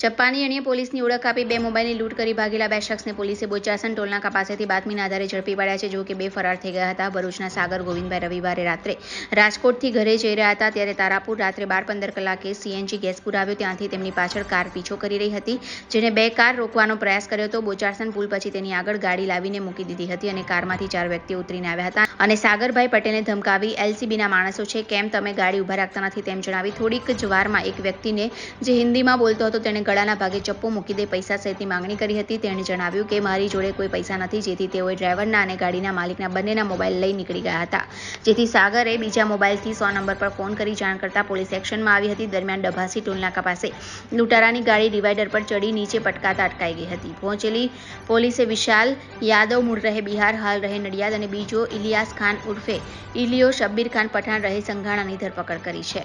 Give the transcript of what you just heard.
ચપ્પાની અણીએ પોલીસની ઓળખ આપી બે મોબાઈલની લૂંટ કરી ભાગેલા બે શખ્સને પોલીસે બોચાસન ટોલનાકા પાસેથી બાતમીના આધારે ઝડપી પાડ્યા છે. જો કે બે ફરાર થઈ ગયા હતા. ભરૂચના સાગર ગોવિંદભાઈ રવિવારે રાત્રે રાજકોટથી ઘરે જઈ રહ્યા હતા ત્યારે તારાપુર રાત્રે બાર પંદર કલાકે સીએનજી ગેસ પુરાવ્યો. ત્યાંથી તેમની પાછળ કાર પીછો કરી રહી હતી, જેને બે કાર રોકવાનો પ્રયાસ કર્યો હતો. બોચાસન પુલ પછી તેની આગળ ગાડી લાવીને મૂકી દીધી હતી અને કારમાંથી ચાર વ્યક્તિઓ ઉતરીને આવ્યા હતા. અને સાગરભાઈ પટેલને ધમકાવી એલસીબીના માણસો છે. કેમ તમે ગાડી ઊભા રાખતા નથી તેમ જણાવી થોડીક જ વારમાં એક વ્યક્તિને જે હિન્દીમાં બોલતો હતો, તેણે ગળાના ભાગે ચપ્પુ મૂકી દે પૈસા સહિતની માંગણી કરી હતી. તેણે જણાવ્યું કે, મારી જોડે કોઈ પૈસા નથી. જેથી તેઓએ ડ્રાઈવરના અને ગાડીના માલિકના બંનેના મોબાઈલ લઈ નીકળી ગયા હતા. જેથી સાગરે બીજા મોબાઈલથી સો નંબર પર ફોન કરી જાણ કરતા પોલીસ એક્શનમાં આવી હતી. દરમિયાન ડભાસી ટોલનાકા પાસે લૂંટારાની ગાડી ડિવાઈડર પર ચડી નીચે પટકાતા અટકાઈ ગઈ હતી. પહોંચેલી પોલીસે વિશાલ યાદવ, મૂળ રહે બિહાર, હાલ રહે નડિયાદ અને બીજો ઇલિયાસ ખાન ઉર્ફે ઇલિયો શબ્બીર ખાન પઠાણ રહે સંઘાણાની ધરપકડ કરી છે.